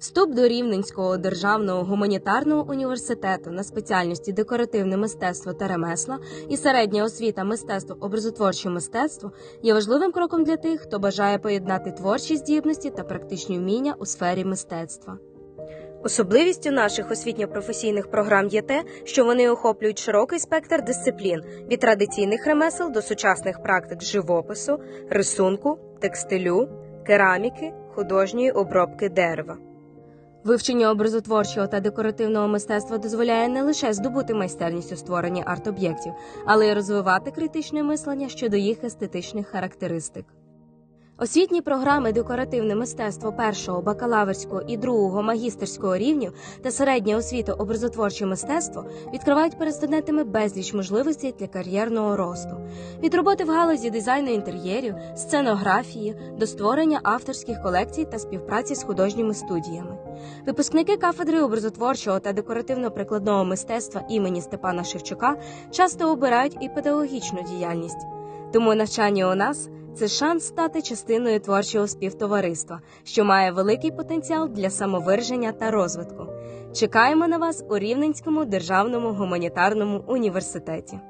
Вступ до Рівненського державного гуманітарного університету на спеціальності декоративне мистецтво та ремесла і середня освіта мистецтво образотворче мистецтво є важливим кроком для тих, хто бажає поєднати творчі здібності та практичні вміння у сфері мистецтва. Особливістю наших освітньо-професійних програм є те, що вони охоплюють широкий спектр дисциплін від традиційних ремесел до сучасних практик живопису, рисунку, текстилю, кераміки, художньої обробки дерева. Вивчення образотворчого та декоративного мистецтва дозволяє не лише здобути майстерність у створенні арт-об'єктів, але й розвивати критичне мислення щодо їх естетичних характеристик. Освітні програми декоративне мистецтво першого бакалаврського і другого магістерського рівнів та середня освіта образотворче мистецтво відкривають перед студентами безліч можливостей для кар'єрного росту від роботи в галузі дизайну інтер'єрів, сценографії до створення авторських колекцій та співпраці з художніми студіями. Випускники кафедри образотворчого та декоративно-прикладного мистецтва імені Степана Шевчука часто обирають і педагогічну діяльність. Тому навчання у нас це шанс стати частиною творчого співтовариства, що має великий потенціал для самовираження та розвитку. Чекаємо на вас у Рівненському державному гуманітарному університеті.